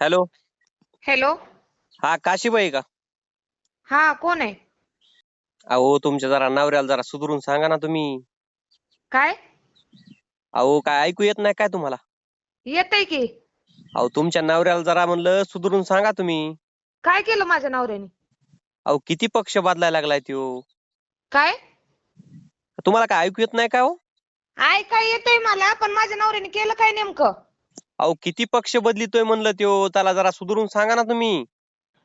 Hello. Hello. हा काशीबाई का? हा कोण आहे? अहो तुमच्या जरा नवऱ्याला जरा सुधरून सांगा ना तुम्ही. काय? अहो काय ऐकू येत नाही काय तुम्हाला? येतय की. अहो तुमच्या नवऱ्याला जरा म्हणलं सुधरून सांगा तुम्ही. काय केलं माझ्या नवऱ्याने? अहो किती पक्ष बदलायला लागलाय त्यो? काय? तुम्हाला काय ऐकू येत नाही का हो? आय काय येतय मला पण माझ्या नवऱ्याने केलं काय नेमकं? अहो किती पक्ष बदलितोय म्हणलं त्यो त्याला जरा सुधरून सांगा ना तुम्ही.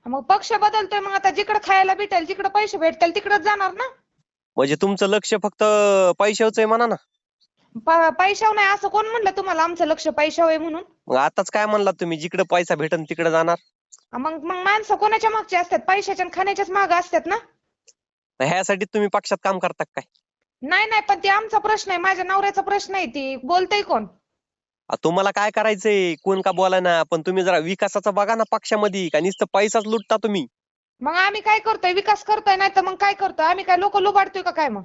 मग पक्ष बदलतोय मग आता जिकडे खायला भेटेल जिकडे पैसे भेटतील तिकडच जाणार ना? म्हणजे तुमचं लक्ष फक्त पैशावच आहे म्हणा ना. प- पैशावर नाही असं कोण म्हणलं तुम्हाला आमचं लक्ष पैशावर आहे म्हणून? मग आताच काय म्हणलात तुम्ही जिकडे पैसा भेटन तिकडे जाणार? मग मग माणसं कोणाच्या मागचे असतात? पैशाच्या आणि खाण्याच्याच माग असतात ना? ह्यासाठी तुम्ही पक्षात काम करता काय? नाही नाही पण ते आमचा प्रश्न आहे माझ्या नवऱ्याचा प्रश्न आहे ती बोलतय कोण? अहो, तुम्हाला काय करायचंय? कोण का बोला ना पण तुम्ही जरा विकासाचं बघा ना पक्षामध्ये. का नुसतं पैसाच लुटता तुम्ही? मग आम्ही काय करतोय? विकास करतोय नाही तर मग काय करतोय? आम्ही काय लोक लुबाडतोय का काय मग?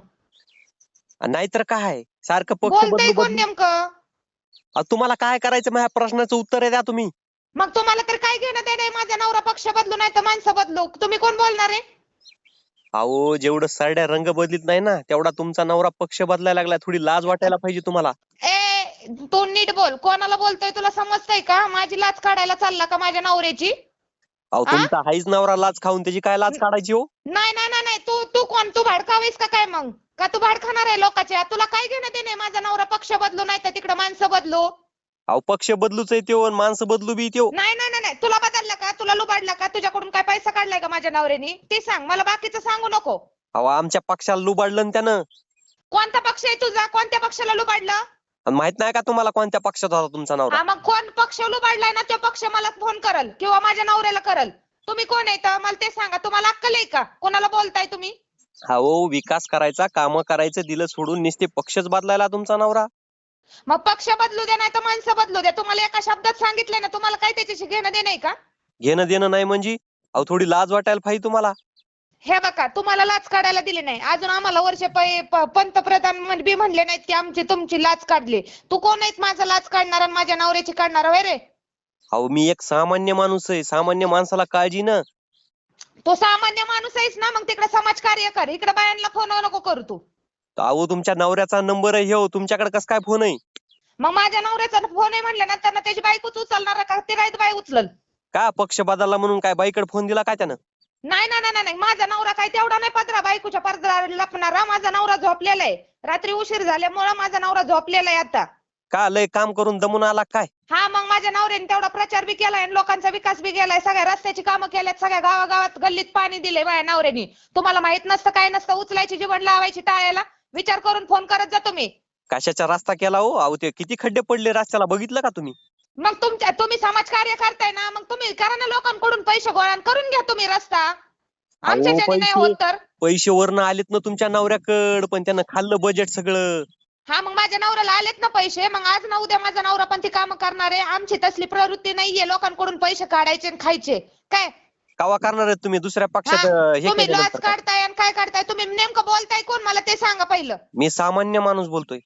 नाहीतर काय? सारखं पक्ष बोलतय बदलू कोण बदलू? नेमकं? अहो, तुम्हाला काय करायचं? माझ्या प्रश्नाचं उत्तर द्या तुम्ही. मग तुम्हाला तर काय घेणं देणं आहे? माझा नवरा पक्ष बदलू नाही तर माणसं बदलू. तुम्ही कोण बोलणार आहे? अहो जेवढं सरड्या रंग बदलीत नाही ना तेवढा तुमचा नवरा पक्ष बदलायला लागलाय. थोडी लाज वाटायला पाहिजे तुम्हाला. तू नीट बोल. कोणाला बोलतोय तुला समजतंय का? माझी लाच काढायला चालला का माझ्या नवऱ्याची? अहो आ? तुमचा हाईच नवरा लाज खाऊन त्याची काय लाज काढायची हो? नाही नाही नाही नाही. तू तू कोण? तू भाडकावीस का काय मग? का तू भाड खाणार आहे लोकांच्या तुला काय घेणं देणं आहे? माझा नवरा पक्ष बदलू नाही तर तिकडे माणसं बदलू. अहो पक्ष बदलूच आहे त्यो आणि माणसं बदलू बी त्यो. नाही नाही नाही नाही. तुला बदलला का? तुला लुबाडला का? तुझ्याकडून काय पैसा काढलाय का माझ्या नवऱ्याने? ते सांग. मला बाकीचं सांगू नको. अहो आमच्या पक्षाला लुबाडलं ना त्यानं. कोणता पक्ष आहे तुझा? कोणत्या पक्षाला लुबाडलं? आणि माहीत नाही का तुम्हाला कोणत्या पक्षात होता तुमचा नवरा? हा मग कोण पक्ष लुबाडलाय ना तो पक्ष मला फोन करल किंवा माझ्या नवऱ्याला करल. तुम्ही कोण आहे तर मला ते सांगा. तुम्हाला अक्कल आहे का? कोणाला बोलताय तुम्ही? हो विकास करायचा काम करायचं दिलं सोडून नुसते पक्षच बदलायला तुमचा नवरा? मग पक्ष बदलू द्या नाही तर माणसं बदलू द्या. तुम्हाला एका शब्दात सांगितलंय ना तुम्हाला काय त्याच्याशी घेणं देणं आहे का? घेणं देणं नाही म्हणजे? अहो थोडी लाज वाटायला पाहिजे तुम्हाला. हे बघा तुम्हाला लाच काढायला दिली नाही. अजून आम्हाला वर्ष पंतप्रधान म्हण- बी म्हणले नाहीत की आमची तुमची लाच काढली. तू कोण आहेस माझा लाच काढणार आणि माझ्या नवऱ्याची काढणार होय रे? अहो मी एक सामान्य माणूस आहे. सामान्य माणसाला काळजी ना. तो सामान्य माणूस आहेस ना मग तिकडे समाज कार्य कर. इकडे बायांना फोन नको करू तू. अहो तुमच्या नवऱ्याचा नंबर आहे हो तुमच्याकडे कस काय फोन आहे? मग माझ्या नवऱ्याचा फोन आहे म्हणलं ना त्यांना त्याची बायकोच उचलणार का? ती राहत बाई उचलल. का पक्ष बदलला म्हणून काय बाईकडे फोन दिला काय त्यानं? नाही नाही नाही नाही. माझा नवरा काय तेवढा नाही पदरा बायकोच्या पदरा लपणारा. माझा नवरा झोपलेला आहे. रात्री उशीर झाल्यामुळं माझा नवरा झोपलेला आहे आता. का लय काम करून दमून आला काय? हा मग माझ्या नवऱ्याने तेवढा प्रचार बी केलाय आणि लोकांचा विकास बी केलाय. सगळ्या रस्त्याची कामं केल्यात सगळ्या गावागावात गल्लीत पाणी दिले माझ्या नवऱ्याने. तुम्हाला माहीत नसतं काय नसतं उचलायची जीवन लावायची टाळ्याला. विचार करून फोन करत जा तुम्ही. कशाचा रस्ता केला हो? अहो ते किती खड्डे पडले रस्त्याला? बघितलं का तुम्ही? मग तुमच्या तुम्ही समाज कार्य करताय ना मग तुम्ही करा ना लोकांकडून पैसे गोळा आणि करून घ्या तुम्ही रस्ता. आमच्याच्याने नाही पैसे- होत तर. पैसे वरनं आलेत ना तुमच्या नवऱ्याकड पण त्यानं खाल्लं बजेट सगळं. हा मग माझ्या नवऱ्याला आलेत ना पैसे मग आज ना उद्या माझा नवरा पण ती कामं करणार आहे. आमची तसली प्रवृत्ती नाहीये लोकांकडून पैसे काढायचे आणि खायचे. काय? कावा करणार आहेत तुम्ही? दुसऱ्या पक्षात अं, हे तुम्ही लॉस केल्यानंतर काय? काढताय आणि काय काढताय? तुम्ही नेमकं बोलताय कोण? मला ते सांगा पहिलं. मी सामान्य माणूस बोलतोय.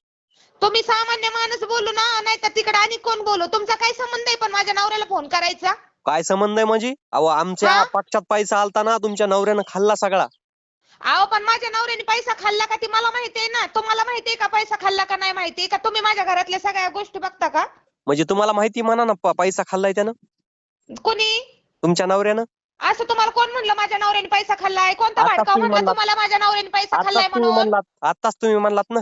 तुम्ही सामान्य माणूस बोलू ना नाही तर तिकडे आणि कोण बोलू? तुमचा काय संबंध आहे पण माझ्या नवऱ्याला फोन करायचा? काय संबंध आहे म्हणजे अहो आमच्या हा? पक्षात पैसा आलता ना तुमच्या नवऱ्यानं खाल्ला सगळा. अहो पण माझ्या नवऱ्याने पैसा खाल्ला का ती मला माहिती आहे ना? तुम्हाला माहिती आहे का पैसा खाल्ला का नाही माहिती आहे? का तुम्ही माझ्या घरातल्या सगळ्या गोष्टी बघता का? म्हणजे तुम्हाला माहिती म्हणा ना प- पैसा खाल्लाय त्यानं? कोणी? तुमच्या नवऱ्यानं? असं तुम्हाला कोण म्हणलं माझ्या नवऱ्याने पैसा खाल्लाय? कोणता भाडकाव तुम्ही म्हणला म्हणलात. तुम्हाला माझ्या नवऱ्याने पैसा आताच खाल्लाय तुम्ही म्हणून? म्हणलात. आताच तुम्ही म्हणलात ना.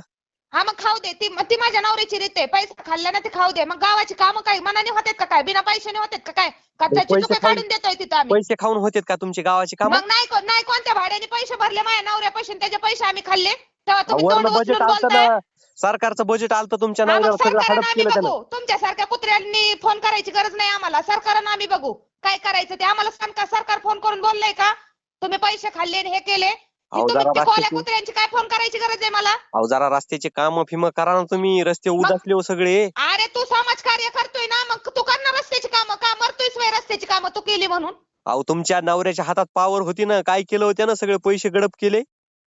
हा मग खाऊ दे. ती ती माझ्या नवऱ्याची रीत आहे. पैसा खाल्ला ना ते खाऊ दे. मग गावाची कामं काय? मनाने होतात का काय? बिना पैशाने होतात का काय? का ते त्याची पैसे खाऊन- काढून देतोय तिथं आम्ही. पैसे खाऊन होतेत का तुमची गावाची काम? मग नाही को- नाही कोणत्या भाड्याने पैसे भरले? माझ्या नवऱ्या पैसे त्याचे पैसे आम्ही खाल्ले. तेव्हा तुम्ही तोंड वरनं बजेट उचलून आलतं बोलताय. ना सरकारचं बजेट आलतं तुमच्या हा, मग नवऱ्याला सगळं सरकारनं हडप आम्ही केलं त्यानं बघू तुमच्यासारख्या कुत्र्यांनी फोन करायची गरज नाही आम्हाला. सरकारनं आम्ही बघू. काय करायचं ते आम्हाला सांग का? सरकार फोन करून बोललंय का? तुम्ही पैसे खाल्ले आणि हे केले. अहो, तुम्ही जरा कोल्या रस्त्याची- कुत्र्यांची काय फोन करायची गरज आहे मला? अहो जरा रस्त्याचे काम फिम करा ना तुम्ही रस्ते उदासले हो सगळे. अरे तू समाज कार्य करतोय ना मग तू करणार रस्त्याची कामं का? मरतोयस वय रस्त्याची कामं तू केली म्हणून. अहो तुमच्या नवऱ्याच्या हातात पावर होती ना काय केलं होतं ना सगळे पैसे गडप केले?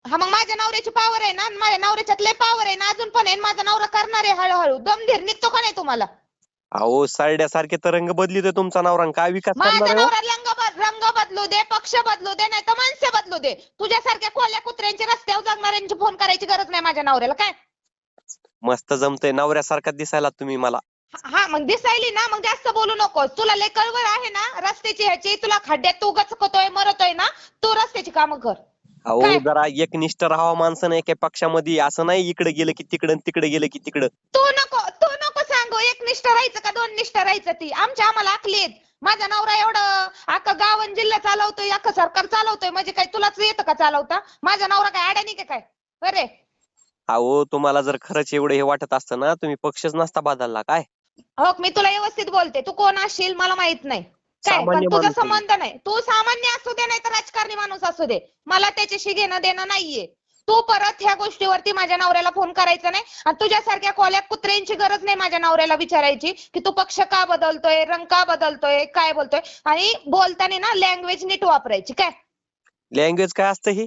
हा मग माझ्या नवऱ्याची पावर आहे ना आणि माझ्या नवऱ्याच्यात लय पावर आहे ना अजून पण आहे आणि माझा नवरा करणार आहे हळूहळू. दमधीर निघतो का नाही तुम्हाला? अहो सरड्यासारखे तर रंग बदलितोय तुमचा नवरा आणि काय विकास करणार आहे हो? नवरा बद- रंग बदलू दे पक्ष बदलू दे नाही तर माणसे बदलू दे. तुझ्यासारख्या खोल्या कुत्र्यांची रस्त्यावर जगणाऱ्यांची फोन करायची गरज नाही माझ्या नवऱ्याला काय? मस्त जमतंय. नवऱ्यासारखा दिसायला तुम्ही मला. हा मग दिसायली ना मग जास्त बोलू नकोस. तुला लय कळवळ आहे ना रस्त्याची ह्याची. तुला खड्ड्यात तू गचकतोय मरतोय ना तू रस्त्याची कामं कर. अहो काय? जरा एकनिष्ठ राहावं माणसानं एका पक्षामध्ये. असं नाही इकडे गेलं की तिकडं तिकडे गेलं की तिकडं. तू नको तू नको सांगू. एक निष्ठ राहायचं का दोन निष्ठ राहायचं ती? आमच्या आम्हाला आखली आहेत माझा नवरा एवढं अख्खा गाव आणि जिल्हा चालवतोय अख्खं सरकार चालवतोय म्हणजे काय तुलाच येतं का चालवता? माझा नवरा काय अडाणी का काय? बरे अहो तुम्हाला जर खरंच एवढं हे वाटत असतं ना तुम्ही पक्षच नसता बदलला काय? हो मी तुला व्यवस्थित बोलते तू कोण असशील मला माहीत नाही. काय? पण सामान्य तुझा माणूस आहे. संबंध नाही. तू सामान्य असू दे नाही तर राजकारणी माणूस असू दे. मला त्याच्याशी घेणं देणं नाहीये. तू परत ह्या गोष्टीवरती माझ्या नवऱ्याला फोन करायचा नाही. आणि तुझ्यासारख्या कोल्या कुत्र्यांची गरज नाही माझ्या नवऱ्याला विचारायची की तू पक्ष का बदलतोय रंग का बदलतोय काय बोलतोय? आणि बोलताना ना लँग्वेज नीट वापरायची काय? लँग्वेज काय असतं हे?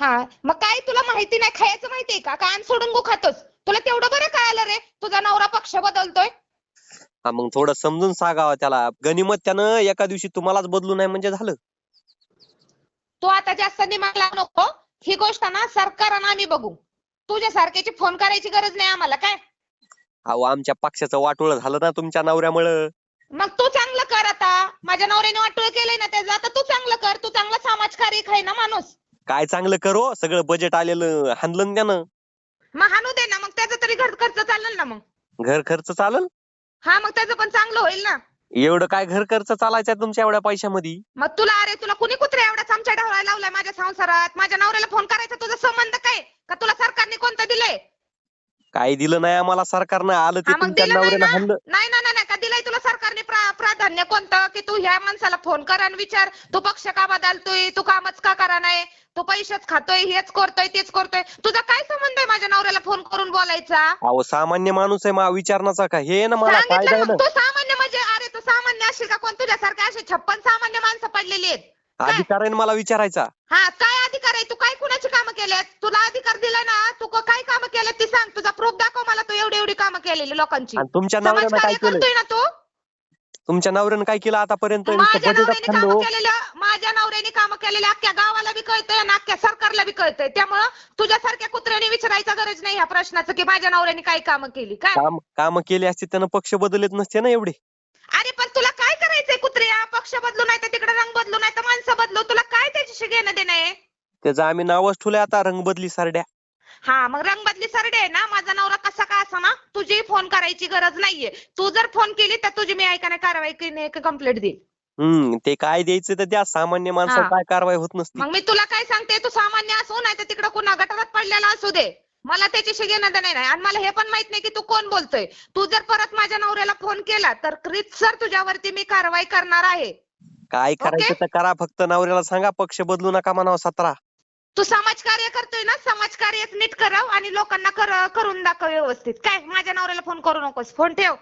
हा मग काय तुला माहिती नाही खायचं माहितीये का? कान सोडून गु खातोस. तुला तेवढं बरं कळालं रे तुझा नवरा पक्ष बदलतोय. हा मग थोडं समजून सांगावं त्याला. गनिमत त्यानं एका दिवशी तुम्हालाच बदलू नाही म्हणजे झालं. तू आता जास्त दिमाग लावू नको. ही गोष्ट ना सरकारनं आम्ही बघू. तुझ्या सारख्याची फोन करायची गरज नाही आम्हाला काय? अहो आमच्या पक्षाचं वाटोळं झालं ना तुमच्या नवऱ्यामुळं. मग तू चांगलं कर आता. माझ्या नवऱ्याने वाटोळ केलंय ना त्याचं. आता तू चांगलं कर. तू चांगला समाजकार्य आहे ना माणूस. काय चांगलं करो? सगळं बजेट आलेलं हाणलं ना त्यानं. मग हाणू दे ना. मग त्याचं तरी घर खर्च चालेल ना मग. घर खर्च चालल? हा मग त्याचं पण चांगलं होईल ना. एवढं काय घर खर्च चालायचा तुमच्या एवढ्या पैशामध्ये? मग तुला अरे तुला कुणी कुत्रे एवढा चमचा ढवळायला लावलाय माझ्या संसारात? माझ्या नवऱ्याला फोन करायचा तुझा संबंध काय? का तुला सरकारने कोणतं दिलंय? काय दिलं नाही आम्हाला सरकारनं. आलं ते हा, मग तुमच्या दिलं नाही नवऱ्यानं ना? हाणलं नाही ना नाही का दिलंय तुला सरकारने प्रा- प्राधान्य कोणतं? की तू ह्या माणसाला फोन कर आणि विचार. तू पक्ष का बदलतोय? तू कामच का करा नाही? तू पैसेच खातोय हेच करतोय तेच करतोय. तुझा काय संबंध आहे माझ्या नवऱ्याला फोन करून बोलायचा? अहो सामान्य माणूस आहे मा विचारण्याचा का? हे ना मला सांगितलं आहे ना, ना. तू सामान्य असशील का कोण तुझ्यासारखे असे छप्पन सामान्य माणसं पडलेली आहेत. काय? अधिकार आहे ना मला विचारायचा. हा काय अधिकार आहे? तू काय कुणाची कामं केल्यात तुला अधिकार दिलाय ना तू क- काय कामं केल्यात ती सांग. तुझा प्रूफ दाखव मला तू एवढी एवढी कामं केलेली लोकांची. आणि तुमच्या नवऱ्यानं काय समाजकार्य केलं? करतोय ना तू? तुमच्या नवऱ्यानं काय केलं आतापर्यंत? नुसतं माझ्या बजेटात नवऱ्याने खाल्लं कामं. केलेलं माझ्या नवऱ्याने कामं केलेल्या अख्ख्या गावाला बी कळतंय आणि अख्ख्या सरकारला बी कळतंय. त्यामुळं तुझ्यासारख्या कुत्र्याने विचारायचा गरज नाही ह्या प्रश्नाचं की माझ्या नवऱ्याने काय कामं केली? काय? काम काम केले असते त्यानं पक्ष बदलत नसते ना एवढे अरे पण तुला काय करायचंय कुत्र्या पक्ष बदलू नाही तर तिकडे रंग बदलू नाही तर माणसं बदलू. तुला काय त्याच्याशी घेणं देणं आहे? त्याचं आम्ही नावच ठेवलंय आता रंग बदली सरड्या. हा मग रंग बदली सरडे आहे ना? माझा नवरा कसा का असा ना तुझी फोन करायची गरज नाहीये. तू जर फोन केली तर तुझी मी ऐकाने कारवाई कंप्लेंट देईल हम्म ते काय द्यायचं तर द्या. सामान्य माणसावर हा. काय कारवाई होत नसते. मग मी तुला काय सांगते? तू सामान्य असू नाही तर तिकडे कुणा गटारात पडलेला असू दे. मला त्याच्याशी घेणं देणं नाही. आणि मला हे पण माहीत नाही की तू कोण बोलतोय. तू जर परत माझ्या नवऱ्याला फोन केला तर सर तुझ्यावरती मी कारवाई करणार आहे. काय करायचं तर करा. फक्त नवऱ्याला सांगा पक्ष बदलू नका म्हणावं सतरा. तू समाजकार्य करतोय ना? समाजकार्य नीट कराव आणि लोकांना कर- करून दाखव व्यवस्थित. काय? माझ्या नवऱ्याला फोन करू नकोस. फोन ठेव.